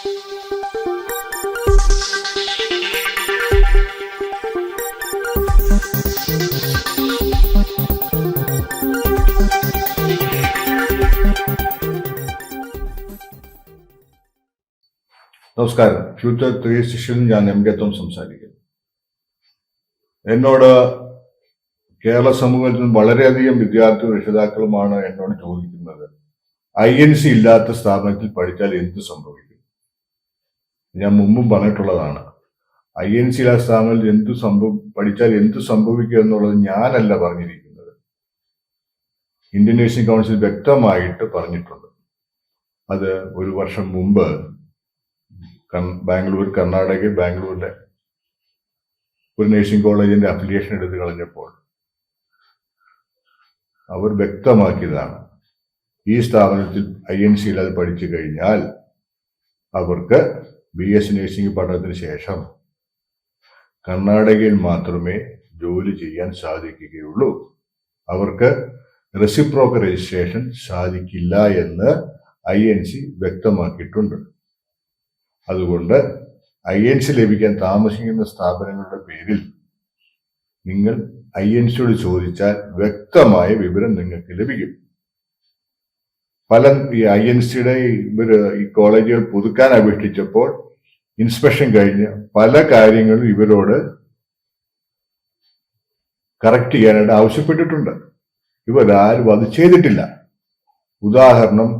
നമസ്കാരം. Future three സിക്സ്റ്റിൽ ഞാൻ M K തോം സംസാരിക്കുന്നു. എന്നോട് കേരള സമൂഹത്തിൽ നിന്ന് വളരെയധികം വിദ്യാർത്ഥി രക്ഷിതാക്കളുമാണ് എന്നോട് ചോദിക്കുന്നത്. ഐ എൻ സി ഇല്ലാത്ത സ്ഥാപനത്തിൽ പഠിച്ചാൽ എന്ത് സംഭവിക്കും? ഞാൻ മുമ്പും പറഞ്ഞിട്ടുള്ളതാണ്. ഐ എൻ സി ഇല്ലാത്ത എന്തു സംഭവം പഠിച്ചാൽ എന്ത് സംഭവിക്കും എന്നുള്ളത് ഞാനല്ല പറഞ്ഞിരിക്കുന്നത്. ഇന്ത്യൻ നേഴ്സിംഗ് കൗൺസിൽ വ്യക്തമായിട്ട് പറഞ്ഞിട്ടുണ്ട്. അത് ഒരു വർഷം മുമ്പ് ബാംഗ്ലൂർ കർണാടക ബാംഗ്ലൂരിലെ ഒരു നേഴ്സിംഗ് കോളേജിന്റെ അഫിലിയേഷൻ എടുത്ത് കളഞ്ഞപ്പോൾ അവർ വ്യക്തമാക്കിയതാണ്. ഈ സ്ഥാപനത്തിൽ ഐ എൻ സിയിൽ അത് പഠിച്ചു കഴിഞ്ഞാൽ അവർക്ക് ബി എസ് നഴ്സിംഗ് പഠനത്തിന് ശേഷം കർണാടകയിൽ മാത്രമേ ജോലി ചെയ്യാൻ സാധിക്കുകയുള്ളൂ. അവർക്ക് റെസിപ്രോക്ക് രജിസ്ട്രേഷൻ സാധിക്കില്ല എന്ന് ഐ എൻ സി വ്യക്തമാക്കിയിട്ടുണ്ട്. അതുകൊണ്ട് ഐ എൻ സി ലഭിക്കാൻ താമസിക്കുന്ന സ്ഥാപനങ്ങളുടെ പേരിൽ നിങ്ങൾ ഐ എൻ സിയോട് ചോദിച്ചാൽ വ്യക്തമായ വിവരം നിങ്ങൾക്ക് ലഭിക്കും. പല ഈ ഐ എൻ സിയുടെ ഈ കോളേജുകൾ പുതുക്കാൻ അപേക്ഷിച്ചപ്പോൾ ഇൻസ്പെക്ഷൻ കഴിഞ്ഞ് പല കാര്യങ്ങളും ഇവരോട് കറക്റ്റ് ചെയ്യാനായിട്ട് ആവശ്യപ്പെട്ടിട്ടുണ്ട്. ഇവരാരും അത് ചെയ്തിട്ടില്ല. ഉദാഹരണം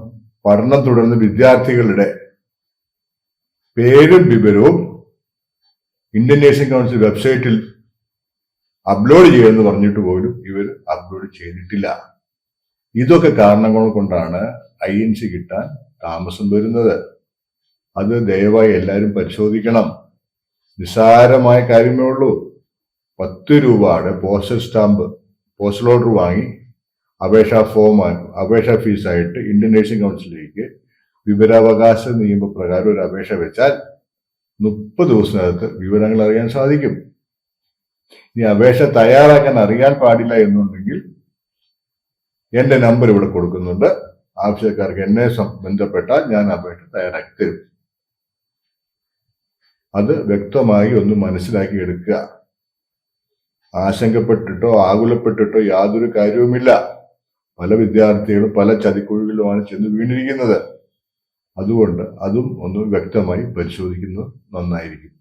പഠനം തുടർന്ന് വിദ്യാർത്ഥികളുടെ പേരും വിവരവും ഇന്ത്യൻ നേഴ്സിംഗ് കൗൺസിൽ വെബ്സൈറ്റിൽ അപ്ലോഡ് ചെയ്യുമെന്ന് പറഞ്ഞിട്ട് പോലും ഇവർ അപ്ലോഡ് ചെയ്തിട്ടില്ല. ഇതൊക്കെ കാരണങ്ങൾ കൊണ്ടാണ് ഐ എൻ സി കിട്ടാൻ താമസം വരുന്നത്. അത് ദയവായി എല്ലാവരും പരിശോധിക്കണം. നിസ്സാരമായ കാര്യമേ ഉള്ളൂ. പത്ത് രൂപയുടെ പോസ്റ്റൽ സ്റ്റാമ്പ് പോസ്റ്റൽ ഓർഡർ വാങ്ങി അപേക്ഷാ ഫോം അപേക്ഷാ ഫീസായിട്ട് ഇന്ത്യൻ നേഴ്സിംഗ് കൗൺസിലേക്ക് വിവരാവകാശ നിയമപ്രകാരം ഒരു അപേക്ഷ വെച്ചാൽ മുപ്പത് ദിവസത്തിനകത്ത് വിവരങ്ങൾ അറിയാൻ സാധിക്കും. ഇനി അപേക്ഷ തയ്യാറാക്കാൻ അറിയാൻ പാടില്ല എന്നുണ്ടെങ്കിൽ എന്റെ നമ്പർ ഇവിടെ കൊടുക്കുന്നുണ്ട്. ആവശ്യക്കാർക്ക് എന്നെ ബന്ധപ്പെട്ടാൽ ഞാൻ അപേക്ഷ തയ്യാറാക്കി തരും അത് വ്യക്തമായി ഒന്ന് മനസ്സിലാക്കി എടുക്കുക. ആശങ്കപ്പെട്ടിട്ടോ ആകുലപ്പെട്ടിട്ടോ യാതൊരു കാര്യവുമില്ല. പല വിദ്യാർത്ഥികളും പല ചതിക്കുഴികളുമാണ് ചെന്ന് വീണിരിക്കുന്നത്. അതുകൊണ്ട് അതും ഒന്ന് വ്യക്തമായി പരിശോധിക്കുന്നത് നന്നായിരിക്കും.